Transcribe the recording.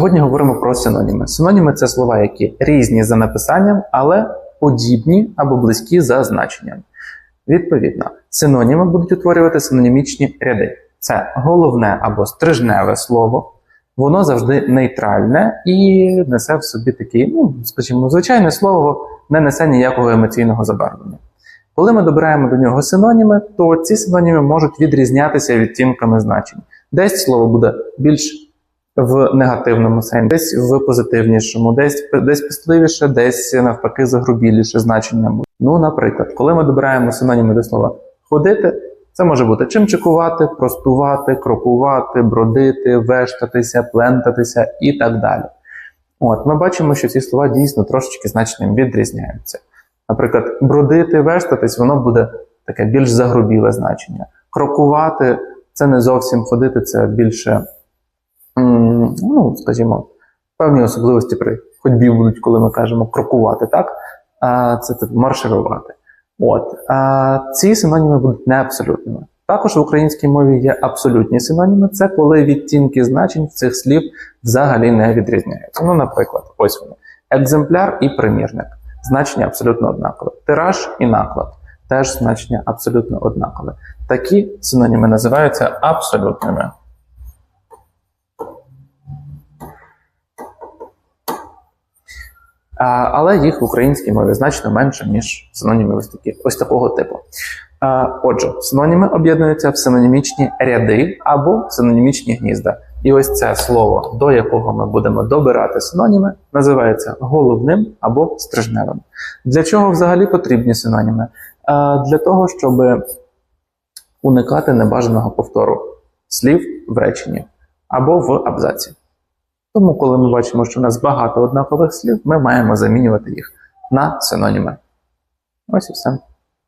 Сьогодні говоримо про синоніми. Синоніми це слова, які різні за написанням, але подібні або близькі за значенням. Відповідно, синоніми будуть утворювати синонімічні ряди. Це головне або стрижневе слово, воно завжди нейтральне і несе в собі такий, ну, скажімо, звичайне слово не несе ніякого емоційного забарвлення. Коли ми добираємо до нього синоніми, то ці синоніми можуть відрізнятися відтінками значень. Десь слово буде більш в негативному сенсі, десь в позитивнішому, десь десь пестливіше, десь навпаки загрубіліше значення. Ну, наприклад, коли ми добираємо синоніми до слова ходити, це може бути чимчикувати, простувати, крокувати, бродити, вештатися, плентатися і так далі. От, ми бачимо, що ці слова дійсно трошечки значенням відрізняються. Наприклад, бродити, вештатись, воно буде таке більш загрубіле значення. Крокувати це не зовсім ходити, це більше, ну, скажімо, певні особливості при ходьбі будуть, коли ми кажемо крокувати, так? Це так, марширувати. От. Ці синоніми будуть не абсолютними. Також в українській мові є абсолютні синоніми, це коли відтінки значень цих слів взагалі не відрізняються. Ну, наприклад, ось вони: екземпляр і примірник. Значення абсолютно однакове. Тираж і наклад теж значення абсолютно однакове. Такі синоніми називаються абсолютними. А, але їх в українській мові значно менше, ніж синоніми ось, такі, ось такого типу. Отже, синоніми об'єднуються в синонімічні ряди або синонімічні гнізда. І ось це слово, до якого ми будемо добирати синоніми, називається головним або стрижневим. Для чого взагалі потрібні синоніми? Для того, щоб уникати небажаного повтору слів в реченні або в абзаці. Тому, коли ми бачимо, що у нас багато однакових слів, ми маємо замінювати їх на синоніми. Ось і все.